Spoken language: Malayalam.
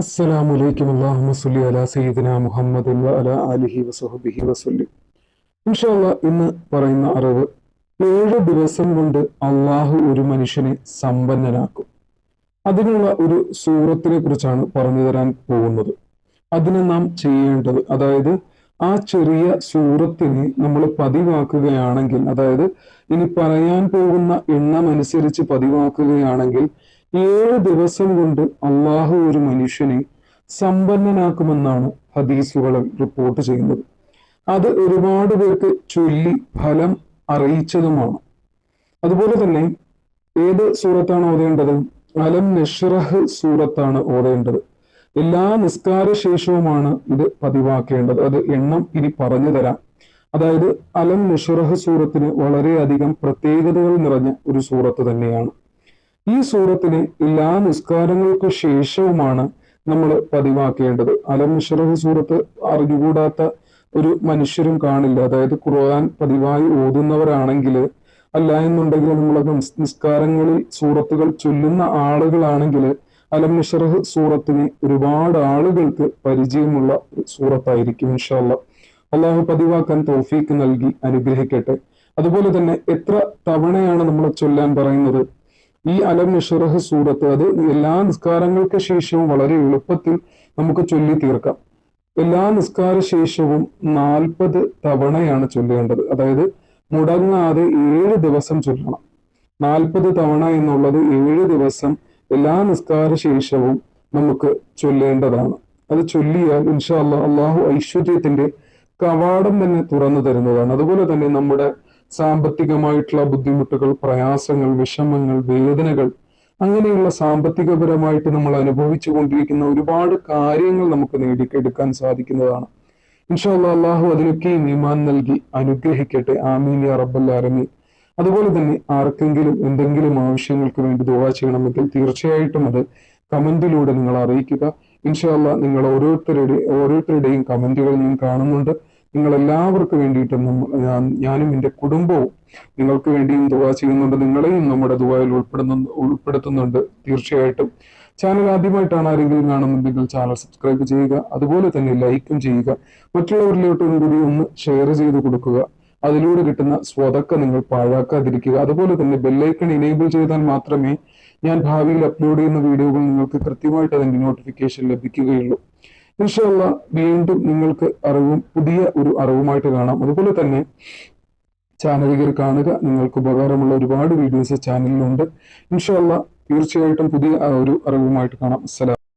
അസ്സലാമു അലൈക്കും അല്ലാഹുമ്മ സുല്ലി അലാ സയ്യിദിന മുഹമ്മദിൻ വ അലാ ആലിഹി വസഹബിഹി വസുല്ലി. ഇൻഷാല്ല ഇന്ന് പറയുന്ന അറിവ് ഏഴ് ദിവസം കൊണ്ട് അള്ളാഹു ഒരു മനുഷ്യനെ സമ്പന്നനാക്കും. അതിനുള്ള ഒരു സൂറത്തിനെ കുറിച്ചാണ് പറഞ്ഞു തരാൻ പോകുന്നത്. അതിന് നാം ചെയ്യേണ്ടത് അതായത് ആ ചെറിയ സൂറത്തിനെ നമ്മൾ പതിവാക്കുകയാണെങ്കിൽ അതായത് ഇനി പറയാൻ പോകുന്ന എണ്ണം അനുസരിച്ച് പതിവാക്കുകയാണെങ്കിൽ ഏഴ് ദിവസം കൊണ്ട് അള്ളാഹു ഒരു മനുഷ്യനെ സമ്പന്നനാക്കുമെന്നാണ് ഹദീസുകളിൽ റിപ്പോർട്ട് ചെയ്യുന്നത്. അത് ഒരുപാട് പേർക്ക് ചൊല്ലി ഫലം അറിയിച്ചതുമാണ്. അതുപോലെ തന്നെ ഏത് സൂറത്താണ് ഓതേണ്ടത്? അലം നഷ്റഹ് സൂറത്താണ് ഓതേണ്ടത്. എല്ലാ നിസ്കാര ശേഷവുമാണ് ഇത് പതിവാക്കേണ്ടത്. അത് എണ്ണം ഇനി പറഞ്ഞു തരാം. അതായത് അലം നഷ്റഹ് സൂറത്തിന് വളരെയധികം പ്രത്യേകതകൾ നിറഞ്ഞ ഒരു സൂറത്ത് തന്നെയാണ്. ഈ സൂറത്തിന് എല്ലാ നിസ്കാരങ്ങൾക്ക് ശേഷവുമാണ് നമ്മൾ പതിവാക്കേണ്ടത്. അലം മുഷറഫ് സൂറത്ത് അറിഞ്ഞുകൂടാത്ത ഒരു മനുഷ്യരും കാണില്ല. അതായത് ഖുർആൻ പതിവായി ഓതുന്നവരാണെങ്കിൽ അല്ല എന്നുണ്ടെങ്കിൽ നമ്മൾ നിസ്കാരങ്ങളിൽ സൂറത്തുകൾ ചൊല്ലുന്ന ആളുകളാണെങ്കിൽ അലം നിഷറഹ് സൂറത്തിന് ഒരുപാട് ആളുകൾക്ക് പരിചയമുള്ള സൂറത്തായിരിക്കും ഇൻഷാല്ല അള്ളാഹു പതിവാക്കാൻ തോഫീക്ക് നൽകി അനുഗ്രഹിക്കട്ടെ. അതുപോലെ തന്നെ എത്ര തവണയാണ് നമ്മൾ ചൊല്ലാൻ പറയുന്നത്? ഈ അലം നിഷറഹ് സൂറത്ത് അത് എല്ലാ നിസ്കാരങ്ങൾക്ക് ശേഷവും വളരെ എളുപ്പത്തിൽ നമുക്ക് ചൊല്ലി തീർക്കാം. എല്ലാ നിസ്കാര ശേഷവും നാൽപ്പത് തവണയാണ് ചൊല്ലേണ്ടത്. അതായത് മുടങ്ങാതെ ഏഴ് ദിവസം ചൊല്ലണം. നാൽപ്പത് തവണ എന്നുള്ളത് ഏഴ് ദിവസം എല്ലാ നിസ്കാര ശേഷവും നമുക്ക് ചൊല്ലേണ്ടതാണ്. അത് ചൊല്ലിയാൽ ഇൻഷാ അള്ളാഹു ഐശ്വര്യത്തിന്റെ കവാടം തന്നെ തുറന്നു തരുന്നതാണ്. അതുപോലെ തന്നെ നമ്മുടെ സാമ്പത്തികമായിട്ടുള്ള ബുദ്ധിമുട്ടുകൾ പ്രയാസങ്ങൾ വിഷമങ്ങൾ വേദനകൾ അങ്ങനെയുള്ള സാമ്പത്തികപരമായിട്ട് നമ്മൾ അനുഭവിച്ചു കൊണ്ടിരിക്കുന്ന ഒരുപാട് കാര്യങ്ങൾ നമുക്ക് നേടിയെടുക്കാൻ സാധിക്കുന്നതാണ്. ഇൻഷാല്ല അള്ളാഹു അതിനൊക്കെ ഈമാൻ നൽകി അനുഗ്രഹിക്കട്ടെ. ആമീൻ യാ റബ്ബൽ അതുപോലെ തന്നെ ആർക്കെങ്കിലും എന്തെങ്കിലും ആവശ്യങ്ങൾക്ക് വേണ്ടി ദുവാ ചെയ്യണമെങ്കിൽ തീർച്ചയായിട്ടും അത് കമന്റിലൂടെ നിങ്ങൾ അറിയിക്കുക. ഇൻഷാല്ല നിങ്ങൾ ഓരോരുത്തരുടെ ഓരോരുത്തരുടെയും കമന്റുകൾ ഞാൻ കാണുന്നുണ്ട്. നിങ്ങൾ എല്ലാവർക്കും വേണ്ടിയിട്ടും ഞാനും എന്റെ കുടുംബവും നിങ്ങൾക്ക് വേണ്ടിയും ദുവാ ചെയ്യുന്നുണ്ട്. നിങ്ങളെയും നമ്മുടെ ദുബായിൽ ഉൾപ്പെടുന്നു ഉൾപ്പെടുത്തുന്നുണ്ട് തീർച്ചയായിട്ടും. ചാനൽ ആദ്യമായിട്ടാണ് ആരെങ്കിലും കാണുന്നുണ്ടെങ്കിൽ ചാനൽ സബ്സ്ക്രൈബ് ചെയ്യുക. അതുപോലെ തന്നെ ലൈക്കും ചെയ്യുക. മറ്റുള്ളവരിലോട്ടും കൂടി ഒന്ന് ഷെയർ ചെയ്ത് കൊടുക്കുക. അതിലൂടെ കിട്ടുന്ന സ്വതക്ക നിങ്ങൾ പാഴാക്കാതിരിക്കുക. അതുപോലെ തന്നെ ബെല്ലൈക്കൺ ഇനേബിൾ ചെയ്താൽ മാത്രമേ ഞാൻ ഭാവിയിൽ അപ്ലോഡ് ചെയ്യുന്ന വീഡിയോകൾ നിങ്ങൾക്ക് കൃത്യമായിട്ട് അതിന്റെ നോട്ടിഫിക്കേഷൻ ലഭിക്കുകയുള്ളൂ. ഇൻഷാല്ല വീണ്ടും നിങ്ങൾക്ക് അറിവും പുതിയ ഒരു അറിവുമായിട്ട് കാണാം. അതുപോലെ തന്നെ ചാനൽ കയറി കാണുക. നിങ്ങൾക്ക് ഉപകാരമുള്ള ഒരുപാട് വീഡിയോസ് ചാനലിലുണ്ട്. ഇൻഷാല്ല തീർച്ചയായിട്ടും പുതിയ ഒരു അറിവുമായിട്ട് കാണാം. അസ്സലാം